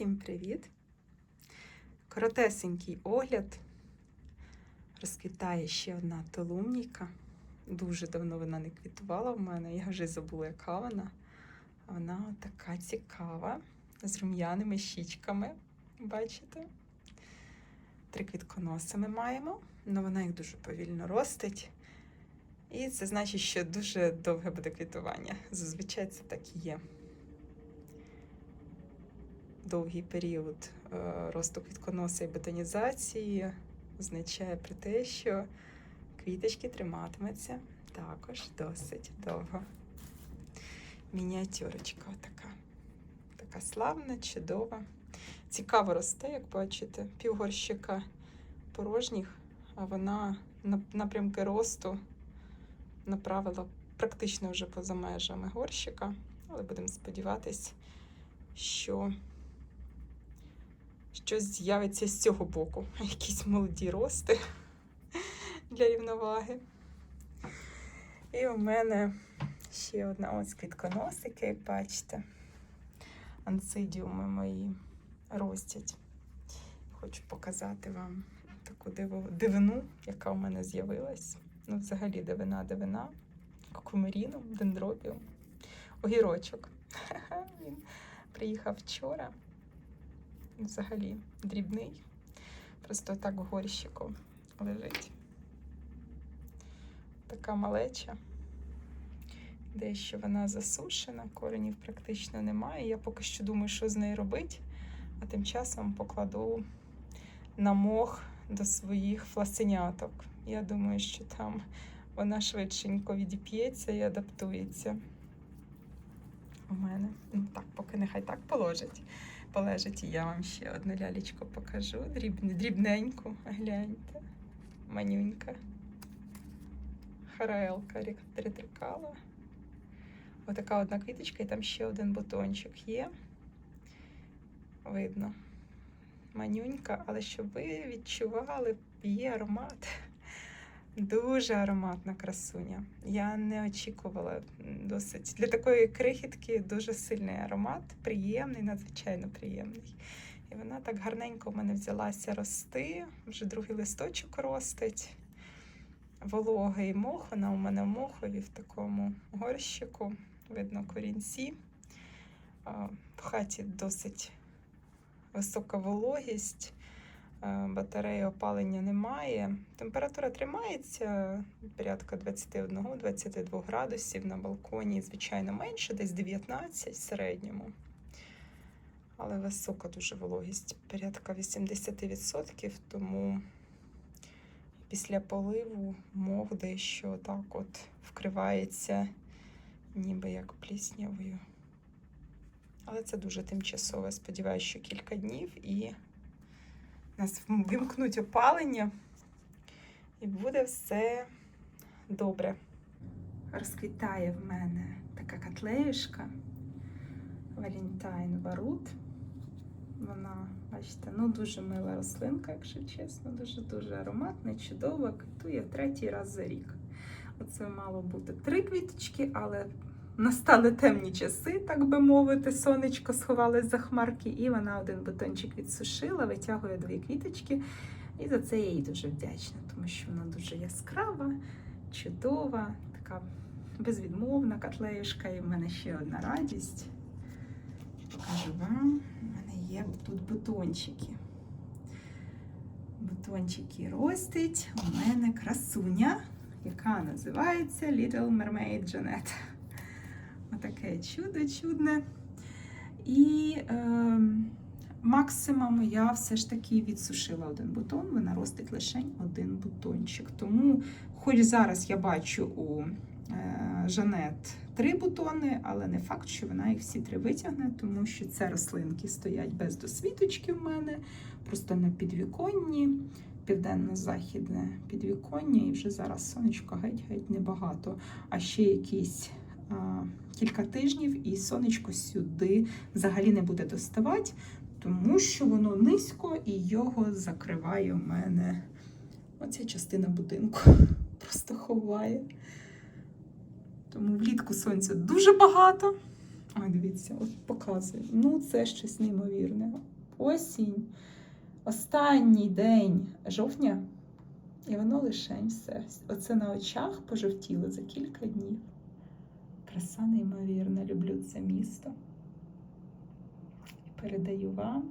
Всім привіт! Коротесенький огляд. Розквітає ще одна толумніка. Дуже давно вона не квітувала в мене. Я вже забула, яка вона. Вона така цікава, з рум'яними щічками. Бачите? Три квітконоси ми маємо, але вона їх дуже повільно ростить. І це значить, що дуже довге буде квітування. Зазвичай це так і є довгий період е, росту квітконоса і ботанізації означає про те, що квіточки триматимуться також досить довго. Мініатюрочка така. Така славна, чудова. Цікаво росте, як бачите, півгорщика порожніх, а вона напрямки росту направила практично вже поза межами горщика, але будемо сподіватись, що щось з'явиться з цього боку. Якісь молоді рости для рівноваги. І у мене ще одна ось квітконосики, як бачите. Анцидіуми мої ростять. Хочу показати вам таку дивину, яка у мене з'явилась. Ну, взагалі, дивина, дивина. Кукумеріном, дендробіум, огірочок. Він приїхав вчора взагалі дрібний. Просто так в горщику лежить. Така малеча. Дещо вона засушена, коренів практично немає. Я поки що думаю, що з нею робити, а тим часом покладу на мох до своїх фласеняток. Я думаю, що там вона швидшенько відіп'ється і адаптується. У мене. Ну так, поки нехай так положить полежить, і я вам ще одну лялечку покажу. Дрібне, дрібненьку, гляньте. Манюнька. Хараелка ретрикала. Отака одна квіточка, і там ще один бутончик є. Видно. Манюнька, але щоб ви відчували, є аромат. Дуже ароматна красуня. Я не очікувала досить. Для такої крихітки дуже сильний аромат, приємний, надзвичайно приємний. І вона так гарненько в мене взялася рости. Вже другий листочок ростить. Вологий мох, вона у мене в мохові в такому горщику. Видно корінці. В хаті досить висока вологість. Е, Батареї опалення немає. Температура тримається порядка 21-22 градусів на балконі, звичайно, менше, десь 19 в середньому. Але висока дуже вологість, порядка 80%, тому після поливу мох дещо так от вкривається, ніби як пліснявою. Але це дуже тимчасово. Сподіваюся, що кілька днів і нас вимкнуть опалення, і буде все добре. Розквітає в мене така котлеюшка Валентайн Варут. Вона, бачите, ну дуже мила рослинка, якщо чесно, дуже-дуже ароматна, чудова, квітує третій раз за рік. Оце мало бути три квіточки, але настали темні часи, так би мовити. Сонечко сховалось за хмарки, і вона один бутончик відсушила, витягує дві квіточки. І за це я їй дуже вдячна, тому що вона дуже яскрава, чудова, така безвідмовна котлеюшка. І в мене ще одна радість. Покажу вам. У мене є тут бутончики. Бутончики ростить. У мене красуня, яка називається Little Mermaid Jeanette. Отаке чудо чудне. І е, максимум я все ж таки відсушила один бутон, вона ростить лише один бутончик. Тому, хоч зараз я бачу у е, Жанет три бутони, але не факт, що вона їх всі три витягне, тому що це рослинки стоять без досвіточки в мене, просто на підвіконні, південно-західне підвіконня, і вже зараз сонечко геть-геть небагато. А ще якісь кілька тижнів, і сонечко сюди взагалі не буде доставати, тому що воно низько і його закриває у мене оця частина будинку. Просто ховає. Тому влітку сонця дуже багато, Ой, дивіться, от показую. Ну, це щось неймовірне. Осінь, останній день жовтня, і воно лишень все. Оце на очах пожовтіло за кілька днів. Краса неймовірна, люблю це місто. І передаю вам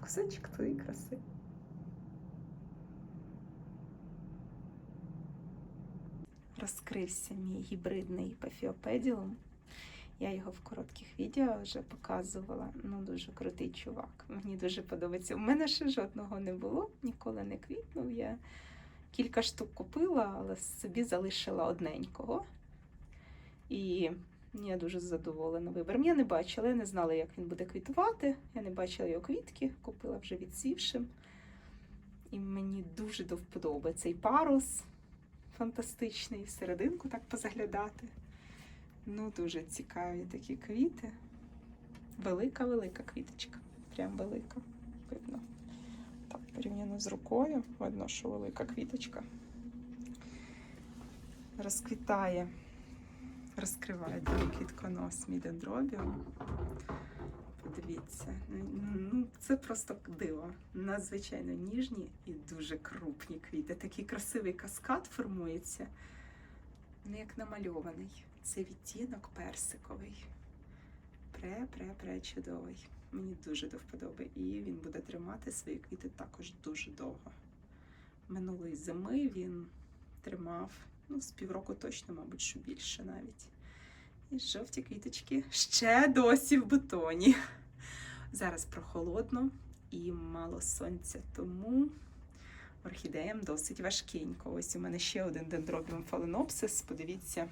кусочок твоєї краси. Розкрився мій гібридний пафіопеділум. Я його в коротких відео вже показувала. Ну, дуже крутий чувак. Мені дуже подобається. У мене ще жодного не було, ніколи не квітнув. Я кілька штук купила, але собі залишила одненького. І я дуже задоволена вибором. Я не бачила, я не знала, як він буде квітувати. Я не бачила його квітки, купила вже відсівшим. І мені дуже до вподоби цей парус фантастичний, всерединку так позаглядати. Ну, дуже цікаві такі квіти. Велика-велика квіточка. Прям велика. Видно. Порівняно з рукою, видно, що велика квіточка. Розквітає, розкриває квітконос мій дендробіум. Подивіться, ну це просто диво. Надзвичайно ніжні і дуже крупні квіти. Такий красивий каскад формується, ну як намальований. Це відтінок персиковий. Пре-пре-пре чудовий. Мені дуже до вподоби. І він буде тримати свої квіти також дуже довго. Минулої зими він тримав ну, з півроку точно, мабуть, що більше навіть. І жовті квіточки ще досі в бутоні. Зараз прохолодно і мало сонця, тому орхідеям досить важкенько. Ось у мене ще один дендробіум фаленопсис. Подивіться,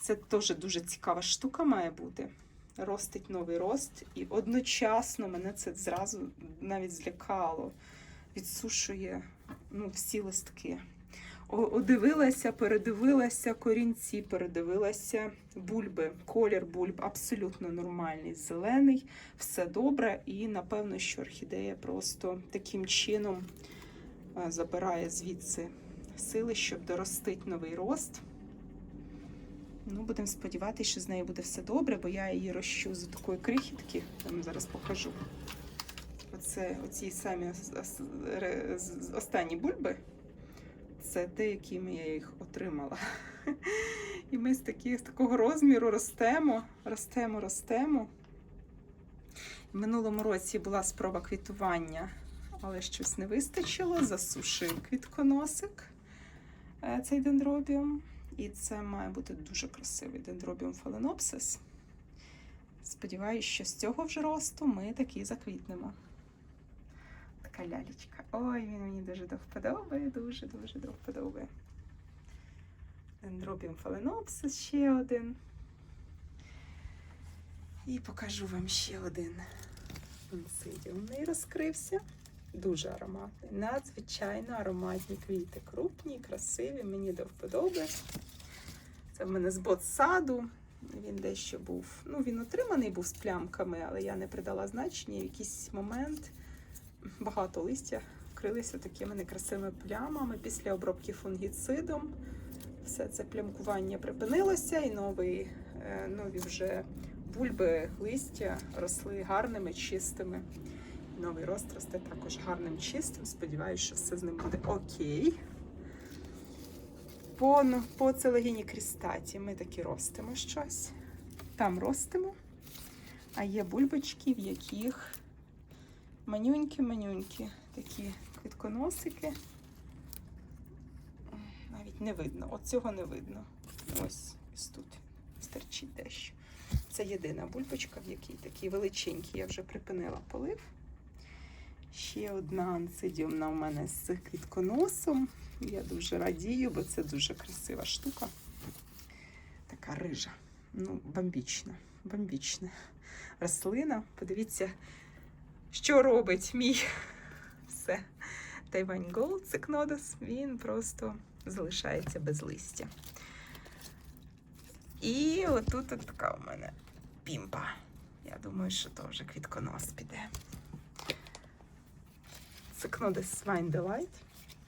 це теж дуже цікава штука має бути. Ростить новий рост, і одночасно мене це зразу навіть злякало. Відсушує ну, всі листки. Одивилася, передивилася корінці, передивилася бульби. Колір бульб абсолютно нормальний, зелений, все добре. І напевно, що орхідея просто таким чином забирає звідси сили, щоб доростити новий рост. Ну, Будемо сподіватися, що з нею буде все добре, бо я її рощу з такої крихітки. Я вам зараз покажу. Оце оці самі останні бульби це те, якими я їх отримала. І ми з, такі, з такого розміру ростемо, ростемо, ростемо. Минулому році була спроба квітування, але щось не вистачило. Засушив квітконосик е, цей дендробіум. І це має бути дуже красивий дендробіум фаленопсис. Сподіваюсь, що з цього вже росту ми таки заквітнемо така лялечка. Ой, він мені дуже до дуже-дуже до вподоби. Дендробіум фаленопсис ще один. І покажу вам ще один інсидіумний розкрився. Дуже ароматний. Надзвичайно ароматні квіти. Крупні, красиві, мені до вподоби. Це в мене з ботсаду. Він дещо був. Ну, він отриманий був з плямками, але я не придала значення. В якийсь момент багато листя вкрилися такими некрасивими плямами після обробки фунгіцидом. Все це плямкування припинилося, і нові, е, нові вже бульби листя росли гарними, чистими. Новий рост росте також гарним чистим. Сподіваюся, що все з ним буде окей. По по целогіні крістаті ми таки ростимо щось. Там ростимо, а є бульбочки, в яких манюнькі-манюнькі такі квітконосики. Навіть не видно, от цього не видно. Ось ось тут стерчить дещо. Це єдина бульбочка, в якій такий величенький, я вже припинила полив. Ще одна анцидіумна у мене з квітконосом. Я дуже радію, бо це дуже красива штука. Така рижа. Ну, бомбічна, бомбічна рослина. Подивіться, що робить мій все. Тайвань Gold Цикнодос, він просто залишається без листя. І отут от така у мене пімпа. Я думаю, що то вже квітконос піде. Цикнодос Wine Delight.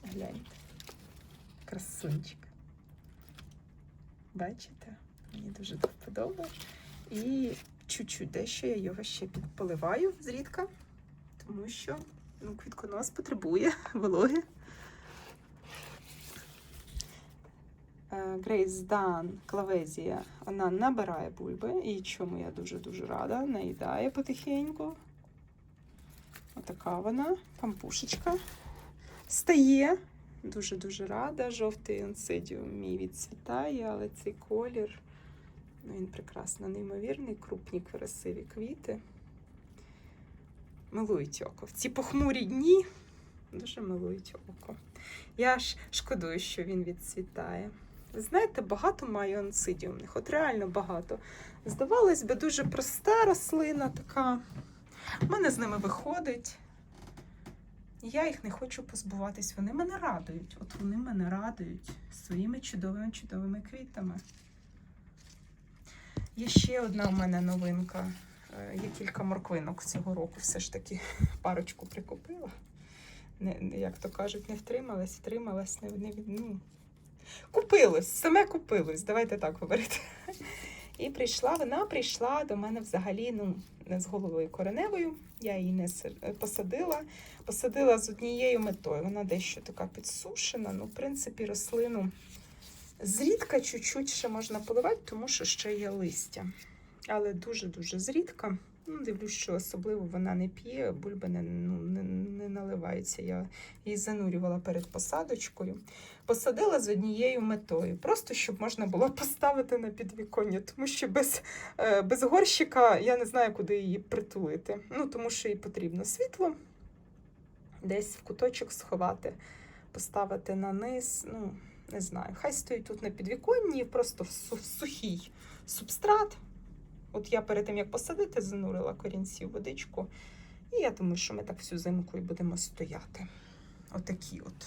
Гляньте. Красунчик. Бачите? Мені дуже до вподоби. І чуть-чуть дещо я його ще підполиваю зрідка, тому що ну, квітконос потребує вологи. Грейс Дан Клавезія, вона набирає бульби, і чому я дуже-дуже рада, наїдає потихеньку. Отака вона, пампушечка. Стає. Дуже-дуже рада. Жовтий онсидіум мій відцвітає, але цей колір, ну він прекрасно неймовірний, крупні, красиві квіти. Милують око. В ці похмурі дні дуже милують око. Я ж шкодую, що він відцвітає. Знаєте, багато маю онсидіумних, от реально багато. Здавалось би, дуже проста рослина така. У мене з ними виходить. Я їх не хочу позбуватись. Вони мене радують. От вони мене радують своїми чудовими чудовими квітами. Є ще одна у мене новинка. Е, Є кілька морквинок цього року. Все ж таки парочку прикупила. Не- як то кажуть, не втрималась, втрималась, не, не ну, купилось, саме купилось, давайте так говорити. І прийшла, вона прийшла до мене взагалі ну, не з головою кореневою. Я її не посадила. Посадила з однією метою. Вона дещо така підсушена. Ну, в принципі, рослину зрідка чуть-чуть ще можна поливати, тому що ще є листя. Але дуже-дуже зрідка. Ну, дивлюсь, що особливо вона не п'є, бульби не, ну, не, не наливаються. Я її занурювала перед посадочкою. Посадила з однією метою, просто щоб можна було поставити на підвіконня, тому що без, е, без горщика я не знаю, куди її притулити. Ну, тому що їй потрібно світло, десь в куточок сховати, поставити на низ. Ну, не знаю. Хай стоїть тут на підвіконні, просто в сухий субстрат. От я перед тим, як посадити, занурила корінці в водичку. І я думаю, що ми так всю зимку і будемо стояти. Отакі от.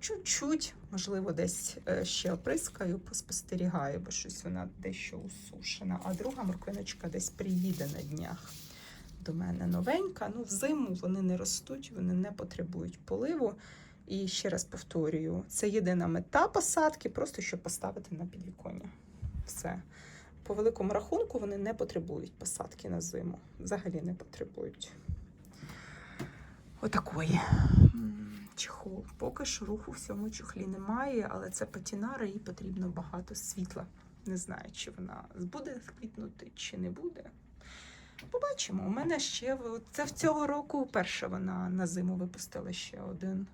Чуть-чуть, можливо, десь е, ще оприскаю, поспостерігаю, бо щось вона дещо усушена. А друга морквиночка десь приїде на днях до мене новенька. Ну, взиму вони не ростуть, вони не потребують поливу. І ще раз повторюю, це єдина мета посадки, просто щоб поставити на підвіконня. Все. По великому рахунку вони не потребують посадки на зиму. Взагалі не потребують. Отакої. Чехол. Поки що руху в цьому чохлі немає, але це патінара, їй потрібно багато світла. Не знаю, чи вона буде квітнути, чи не буде. Побачимо. У мене ще це в цього року вперше вона на зиму випустила ще один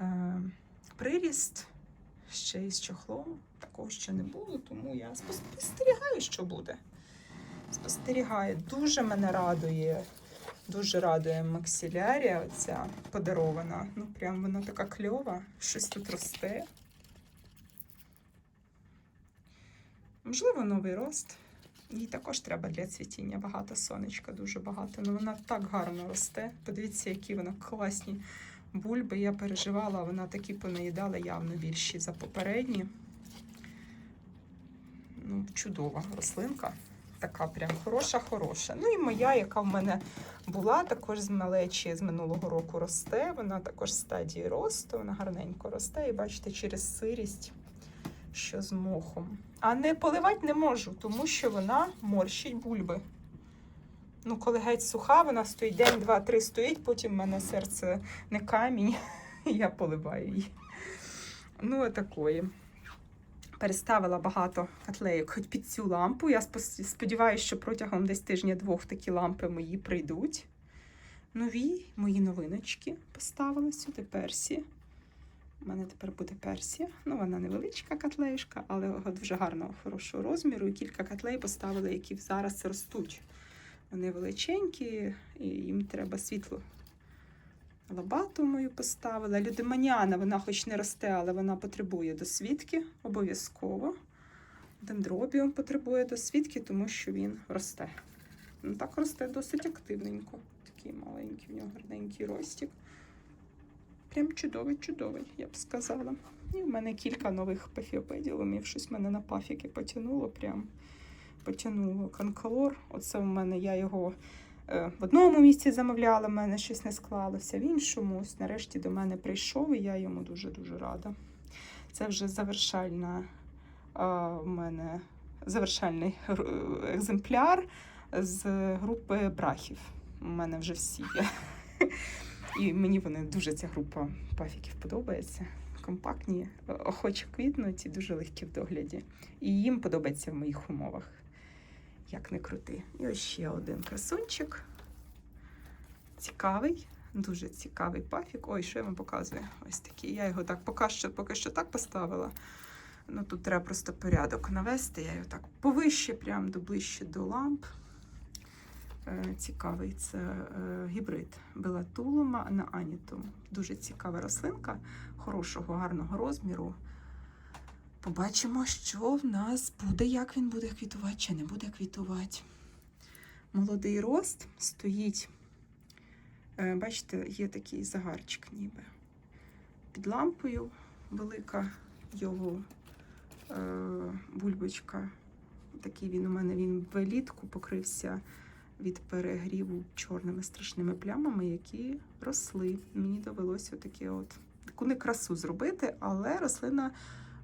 е, приріст ще із чохлом. Такого ще не було, тому я спостерігаю, що буде. Спостерігаю. Дуже мене радує. Дуже радує максилярія, оця подарована. Ну, прям вона така кльова, щось тут росте. Можливо, новий рост. Їй також треба для цвітіння багато сонечка, дуже багато. Ну вона так гарно росте. Подивіться, які вона класні бульби. Я переживала, вона такі понаїдала явно більші за попередні. Ну, чудова рослинка. Така прям хороша-хороша. Ну і моя, яка в мене була, також з малечі з минулого року росте. Вона також в стадії росту, вона гарненько росте. І бачите, через сирість, що з мохом. А не поливати не можу, тому що вона морщить бульби. Ну, коли геть суха, вона стоїть день, два, три стоїть, потім в мене серце не камінь, і я поливаю її. Ну, отакої. Переставила багато котлейок хоч під цю лампу. Я сподіваюся, що протягом десь тижня-двох такі лампи мої прийдуть. Нові мої новиночки поставила сюди персі. У мене тепер буде персія. Ну, вона невеличка котлеюшка, але дуже гарного, хорошого розміру. І кілька котлей поставили, які зараз ростуть. Вони величенькі, і їм треба світло. Лабату мою поставила. Людиманяна, вона хоч не росте, але вона потребує досвідки обов'язково. Дендробіум потребує досвідки, тому що він росте. Ну, так росте досить активненько. Такий маленький, в нього гарненький ростик. Прям чудовий, чудовий, я б сказала. І в мене кілька нових пафіопеділумів. Щось мене на пафіки потягнуло. Прям потягнуло канкалор. Оце в мене я його в одному місці замовляла, в мене щось не склалося, в іншому. Ось нарешті до мене прийшов, і я йому дуже-дуже рада. Це вже завершальна в мене завершальний екземпляр з групи брахів. У мене вже всі є. І мені вони дуже ця група пафіків подобається. Компактні, охоче квітнуть і дуже легкі в догляді. І їм подобається в моїх умовах. Як не крути. І ось ще один красунчик. Цікавий, дуже цікавий пафік. Ой, що я вам показую? Ось такий. Я його так поки що, поки що так поставила. Ну тут треба просто порядок навести. Я його так повище, прям до ближче до ламп. Е, Цікавий це е, гібрид белатулума на анітум. Дуже цікава рослинка, хорошого, гарного розміру. Побачимо, що в нас буде, як він буде квітувати чи не буде квітувати. Молодий рост стоїть. Е, Бачите, є такий загарчик ніби. Під лампою велика його е, бульбочка. Такий він у мене він влітку покрився від перегріву чорними страшними плямами, які росли. Мені довелося таку не красу зробити, але рослина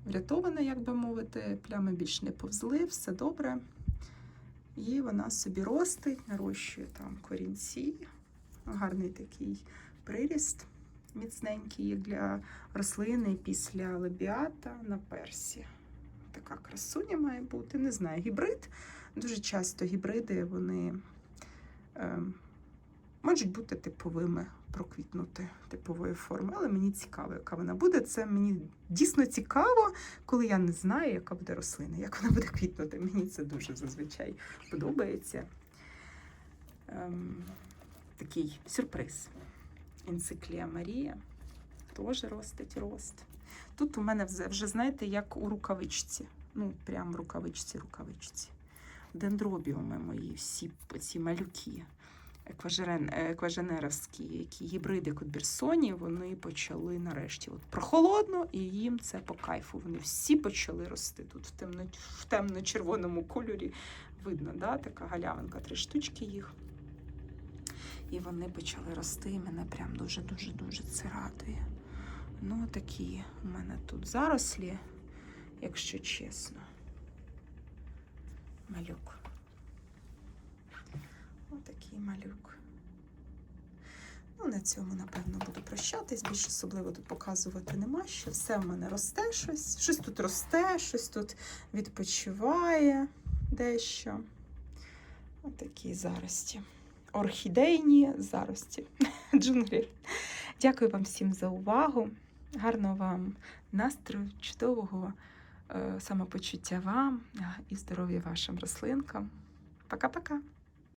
врятована, як би мовити, плями більш не повзли, все добре. І вона собі ростить, нарощує там корінці. Гарний такий приріст, міцненький, для рослини після лебіата на персі. Така красуня має бути. Не знаю, гібрид. Дуже часто гібриди вони е, можуть бути типовими, проквітнути типової форми, але мені цікаво, яка вона буде. Це мені дійсно цікаво, коли я не знаю, яка буде рослина, як вона буде квітнути. Мені це дуже зазвичай подобається. Ем, такий сюрприз. Енциклія Марія теж ростить рост. Тут у мене вже, знаєте, як у рукавичці. Ну, прям рукавичці, рукавичці. Дендробіуми мої, всі ці малюки екважерен, екваженеровські, які гібриди Кутбірсоні, вони почали нарешті. От прохолодно, і їм це по кайфу. Вони всі почали рости. Тут в темно, в темно-червоному кольорі видно, да, така галявинка, три штучки їх. І вони почали рости, і мене прям дуже-дуже дуже це радує. Ну, такі у мене тут зарослі, якщо чесно. Малюк. Отакий малюк. Ну, на цьому, напевно, буду прощатись. Більш особливо тут показувати нема що. Все в мене росте щось. Щось тут росте, щось тут відпочиває дещо. Отакі зарості. Орхідейні зарості. Джунглі. Дякую вам всім за увагу. Гарного вам настрою, чудового е, самопочуття вам і здоров'я вашим рослинкам. Пока-пока!